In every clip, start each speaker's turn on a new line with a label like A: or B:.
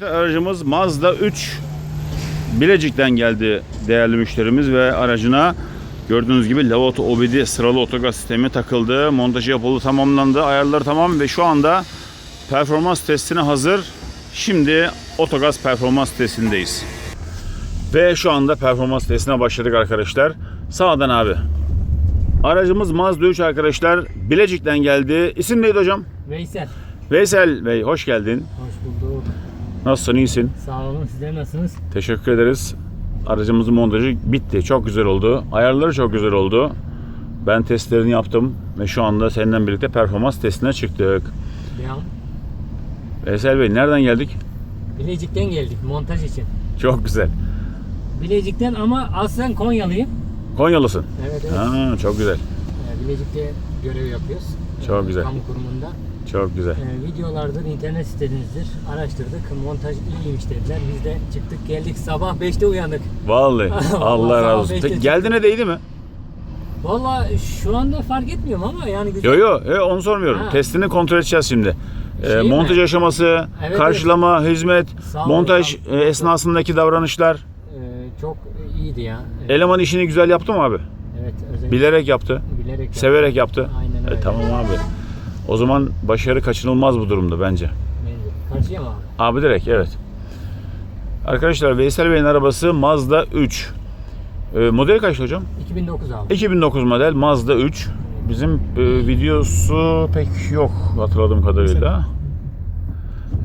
A: İşte aracımız Mazda 3 Bilecik'ten geldi değerli müşterimiz ve aracına gördüğünüz gibi Levoto OBD sıralı otogaz sistemi takıldı. Montajı yapıldı, tamamlandı. Ayarları tamam ve şu anda performans testine hazır. Şimdi otogaz performans testindeyiz. Ve şu anda performans testine başladık arkadaşlar. Sağdan abi. Aracımız Mazda 3 arkadaşlar. Bilecik'ten geldi. İsim neydi hocam?
B: Veysel,
A: Veysel Bey hoş geldin.
B: hoş bulduk.
A: Nasılsın iyisin?
B: Sağ olun, sizler nasılsınız?
A: Teşekkür ederiz. Aracımızın montajı bitti. Çok güzel oldu. Ayarları çok güzel oldu. Ben testlerini yaptım ve şu anda seninle birlikte performans testine çıktık.
B: Ya,
A: Veysel Bey nereden geldik?
B: Bilecik'ten geldik montaj için.
A: Çok güzel.
B: Bilecik'ten ama aslen Konyalıyım.
A: Konyalısın.
B: Evet, evet.
A: Ha, çok güzel.
B: Ee, Bilecik'te görev yapıyoruz.
A: Çok
B: Ee,
A: güzel.
B: Kamu kurumunda.
A: Çok güzel.
B: Ee, videolardır, internet sitenizdir. Araştırdık. Montaj iyiymiş dediler. Biz de çıktık geldik. Sabah 5'te uyandık.
A: Vallahi Allah razı olsun. Peki, geldiğine değdi mi?
B: Valla şu anda fark etmiyorum ama yani güzel.
A: Yo yo, yo onu sormuyorum.
B: Ha.
A: Testini kontrol edeceğiz şimdi. Ee,
B: Şey mi?
A: montaj aşaması,
B: Evet,
A: karşılama, hizmet,
B: Sağ
A: montaj e, esnasındaki davranışlar.
B: Ee, çok iyiydi ya. Ee,
A: Eleman işini güzel yaptı mı abi?
B: evet, özellikle
A: Bilerek yaptı.
B: bilerek yaptım.
A: Severek yaptı.
B: Aynen.
A: E, tamam abi. O zaman başarı kaçınılmaz bu durumda bence.
B: Bence. Karşıya mı abi?
A: Abi direkt evet. Arkadaşlar Veysel Bey'in arabası Mazda 3. E, modeli kaçtı hocam?
B: 2009 abi.
A: 2009 model Mazda 3. Bizim e, videosu pek yok hatırladığım kadarıyla.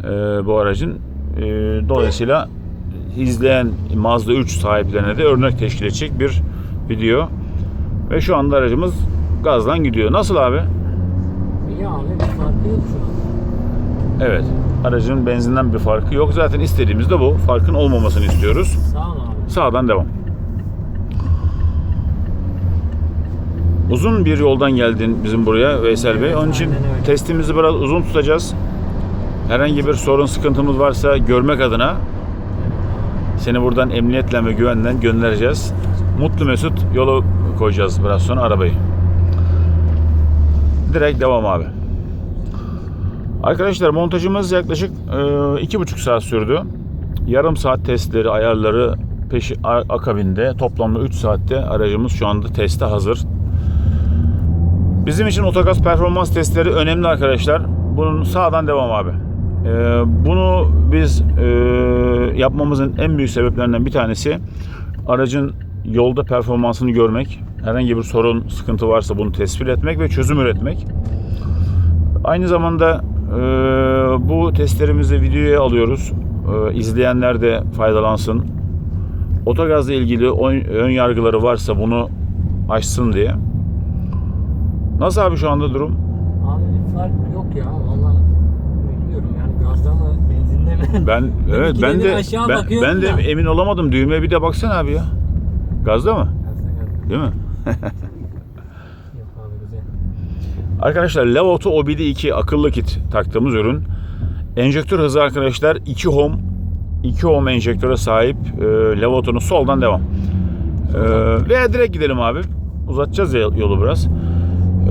A: E, bu aracın. E, dolayısıyla izleyen Mazda 3 sahiplerine de örnek teşkil edecek bir video. Ve şu anda aracımız gazdan gidiyor. Nasıl abi?
B: Ya abi bir farkı yok şu an.
A: Evet. Aracın benzinden bir farkı yok. Zaten istediğimiz de bu. Farkın olmamasını istiyoruz.
B: Sağ ol abi.
A: Sağdan devam. Uzun bir yoldan geldin bizim buraya Veysel Bey. Onun için testimizi biraz uzun tutacağız. Herhangi bir sorun, sıkıntımız varsa görmek adına seni buradan emniyetle ve güvenle göndereceğiz. Mutlu Mesut yolu koyacağız biraz sonra arabayı. Direkt devam abi. Arkadaşlar montajımız yaklaşık e, iki buçuk saat sürdü. Yarım saat testleri, ayarları peşi akabinde toplamda 3 saatte aracımız şu anda teste hazır. Bizim için otogaz performans testleri önemli arkadaşlar. Bunun sağdan devam abi. E, bunu biz e, yapmamızın en büyük sebeplerinden bir tanesi aracın yolda performansını görmek. Herhangi bir sorun, sıkıntı varsa bunu tespit etmek ve çözüm üretmek. Aynı zamanda e, bu testlerimizi videoya alıyoruz. E, izleyenler de faydalansın. Otogazla ilgili ön, ön yargıları varsa bunu açsın diye. Nasıl abi şu anda durum?
B: Abi fark yok ya. Valla bilmiyorum yani gazda mı benzinde mi?
A: Ben evet ben de ben, ben de
B: da.
A: emin olamadım. Düğmeye bir de baksana abi ya. Gazda mı?
B: Gazda gazda.
A: Değil mi? Arkadaşlar Levoto OBD2 akıllı kit taktığımız ürün. Enjektör hızı arkadaşlar 2 ohm 2 ohm enjektöre sahip e, Levoto'nun soldan devam. E, veya direkt gidelim abi. Uzatacağız yolu biraz.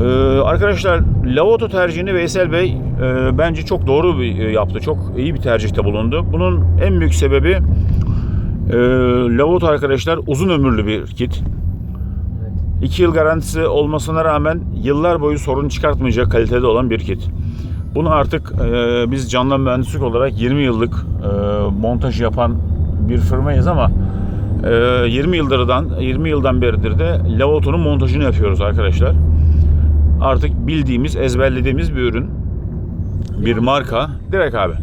A: E, arkadaşlar Levoto tercihini Veysel Bey e, bence çok doğru bir, e, yaptı. Çok iyi bir tercihte bulundu. Bunun en büyük sebebi e, Levoto arkadaşlar uzun ömürlü bir kit.
B: Evet.
A: 2 yıl garantisi olmasına rağmen yıllar boyu sorun çıkartmayacak kalitede olan bir kit. Bunu artık e, biz canlı mühendislik olarak 20 yıllık e, montaj yapan bir firmayız ama e, 20 yıllardan 20 yıldan beridir de Lavoto'nun montajını yapıyoruz arkadaşlar. Artık bildiğimiz, ezberlediğimiz bir ürün. Bir marka. Direkt abi.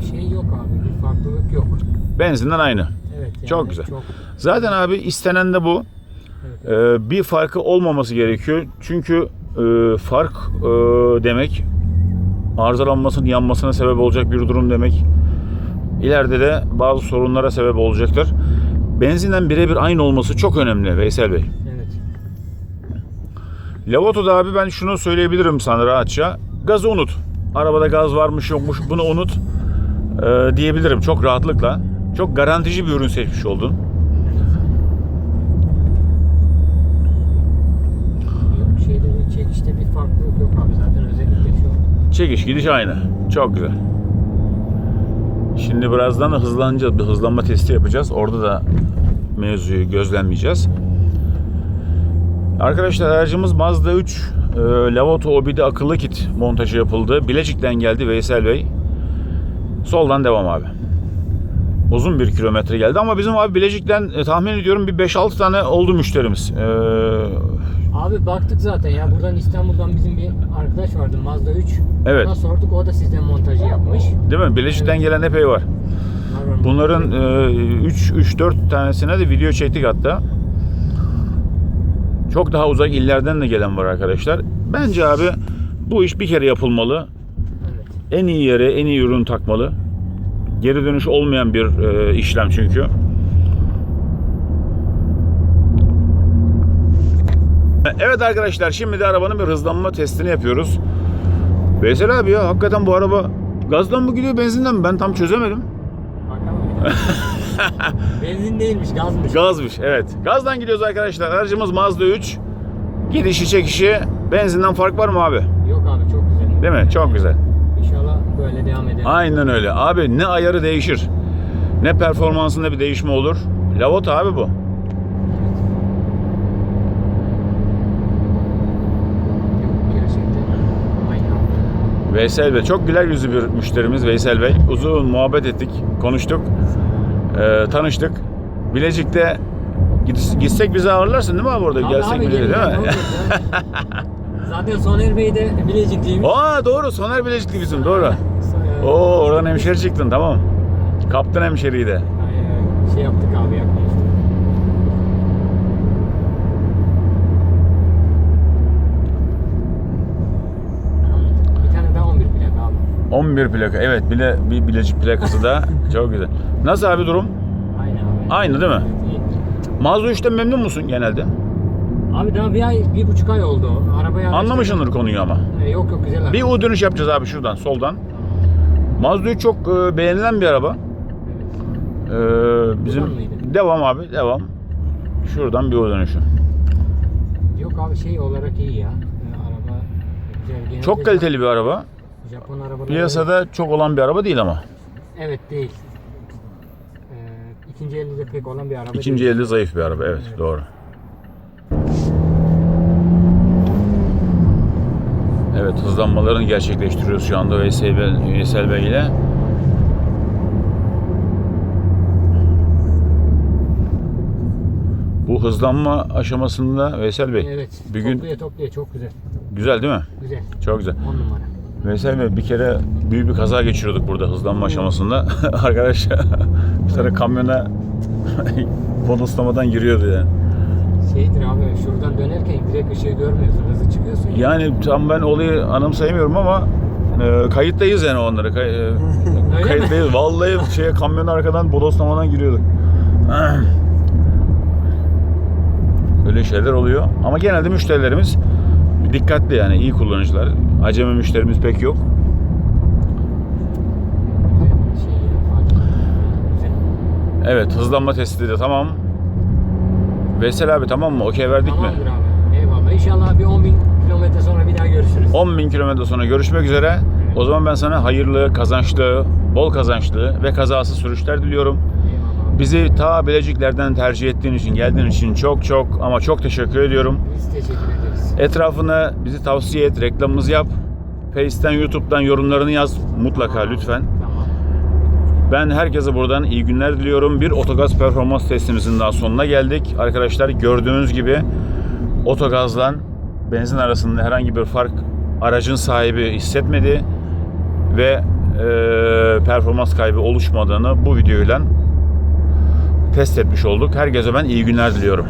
B: Bir şey yok abi. Bir farklılık yok.
A: Benzinden aynı.
B: Evet. Yani
A: Çok güzel.
B: Çok,
A: Zaten abi istenen de bu.
B: evet.
A: Ee, bir farkı olmaması gerekiyor. Çünkü e, fark e, demek arızalanmasının yanmasına sebep olacak bir durum demek. İleride de bazı sorunlara sebep olacaktır. Benzinden birebir aynı olması çok önemli Veysel Bey.
B: evet.
A: Lavoto'da abi ben şunu söyleyebilirim sana rahatça. Gazı unut. Arabada gaz varmış yokmuş bunu unut e, diyebilirim çok rahatlıkla. Çok garantici bir ürün seçmiş oldun.
B: Yok şeyde bir çekişte bir farklılık yok abi. Zaten özellikle şu
A: Çekiş gidiş aynı. Çok güzel. Şimdi birazdan da hızlanacağız. Bir hızlanma testi yapacağız. Orada da mevzuyu gözlemleyeceğiz. Arkadaşlar aracımız Mazda 3 e, Lavato Obi'de akıllı kit montajı yapıldı. Bilecik'ten geldi Veysel Bey. Soldan devam abi. Uzun bir kilometre geldi ama bizim abi Bilecik'ten e, tahmin ediyorum bir 5-6 tane oldu müşterimiz. E,
B: Abi baktık zaten ya buradan İstanbul'dan bizim bir arkadaş vardı Mazda 3.
A: Evet.
B: Ona sorduk o da sizden montajı yapmış.
A: değil mi? Bilecik'ten gelen epey var.
B: Var var.
A: Bunların 3 3 4 tanesine de video çektik hatta. Çok daha uzak illerden de gelen var arkadaşlar. Bence abi bu iş bir kere yapılmalı.
B: Evet.
A: En iyi yere en iyi ürün takmalı. Geri dönüş olmayan bir e, işlem çünkü. Evet arkadaşlar şimdi de arabanın bir hızlanma testini yapıyoruz. Veysel abi ya hakikaten bu araba gazdan mı gidiyor benzinden mi? Ben tam çözemedim.
B: Benzin değilmiş gazmış.
A: Gazmış evet. Gazdan gidiyoruz arkadaşlar. Aracımız Mazda 3. Gidişi çekişi benzinden fark var mı abi?
B: Yok abi çok güzel.
A: Değil mi? Çok güzel.
B: Böyle devam edelim.
A: Aynen öyle. Abi ne ayarı değişir. Ne performansında bir değişme olur. Lavot abi bu. Veysel Bey çok güler yüzlü bir müşterimiz Veysel Bey. Uzun muhabbet ettik, konuştuk, ee, tanıştık. Bilecik'te gitsek bizi ağırlarsın değil mi abi orada?
B: Abi
A: Gelsek
B: abi gelin
A: değil mi?
B: Zaten Soner Bey de Bilecikliymiş.
A: Aa doğru Soner Bilecikli bizim doğru.
B: Ee,
A: Oo oradan hemşeri çıktın tamam. Kaptın hemşeriyi de.
B: Şey yaptık abi yaklaştık. Bir tane daha 11 plak abi.
A: 11 plaka evet bile bir Bilecik plakası da çok güzel. Nasıl abi durum?
B: Aynı abi.
A: Aynı değil mi?
B: Evet, iyi.
A: 3'ten memnun musun genelde?
B: Abi daha bir ay, bir buçuk ay oldu. Arabayı
A: Anlamışsındır konuyu ama.
B: Ee, yok yok güzel araba.
A: Bir U dönüş yapacağız abi şuradan soldan. Mazda 3 çok e, beğenilen bir araba. Ee, bizim
B: Buradan mıydı?
A: devam abi devam. Şuradan bir U dönüşü.
B: Yok abi şey olarak iyi ya. Ee, araba güzel. Genelde
A: Çok kaliteli bir araba.
B: Japon arabaları.
A: Piyasada çok olan bir araba değil ama.
B: Evet değil. Ee, ikinci elde de pek olan bir araba
A: İkinci
B: değil.
A: elde zayıf bir araba evet doğru. Evet hızlanmalarını gerçekleştiriyoruz şu anda Veysel Bey, ile. Bu hızlanma aşamasında Veysel Bey
B: Evet.
A: bir gün
B: Topluya topluya çok güzel.
A: güzel değil mi?
B: Güzel.
A: Çok güzel.
B: 10 numara.
A: Veysel Bey bir kere büyük bir kaza geçiriyorduk burada hızlanma aşamasında. Arkadaş bir tane kamyona bodoslamadan giriyordu yani.
B: Şeydir abi şuradan dönerken direkt ışığı görmüyorsun. Hızlı çıkıyorsun. ya.
A: Yani tam ben olayı anımsayamıyorum ama e, kayıttayız yani onları. Kay, e, kayıttayız. Vallahi şeye kamyon arkadan bodoslamadan giriyorduk. Öyle şeyler oluyor. Ama genelde müşterilerimiz dikkatli yani iyi kullanıcılar. Acemi müşterimiz pek yok.
B: Şey.
A: Evet hızlanma testi de tamam. Veysel abi tamam mı? Okey verdik mi?
B: Tamamdır abi. Eyvallah. İnşallah bir 10 bin kilometre sonra bir daha görüşürüz.
A: 10 bin kilometre sonra görüşmek üzere. O zaman ben sana hayırlı, kazançlı, bol kazançlı ve kazasız sürüşler diliyorum. Bizi ta Bileciklerden tercih ettiğin için, geldiğin için çok çok ama çok teşekkür ediyorum.
B: Biz teşekkür ederiz.
A: Etrafına bizi tavsiye et, reklamımızı yap. Face'ten, YouTube'dan yorumlarını yaz mutlaka lütfen. Ben herkese buradan iyi günler diliyorum. Bir otogaz performans testimizin daha sonuna geldik. Arkadaşlar gördüğünüz gibi otogazla benzin arasında herhangi bir fark aracın sahibi hissetmedi ve e, performans kaybı oluşmadığını bu videoyla test etmiş olduk. Herkese ben iyi günler diliyorum.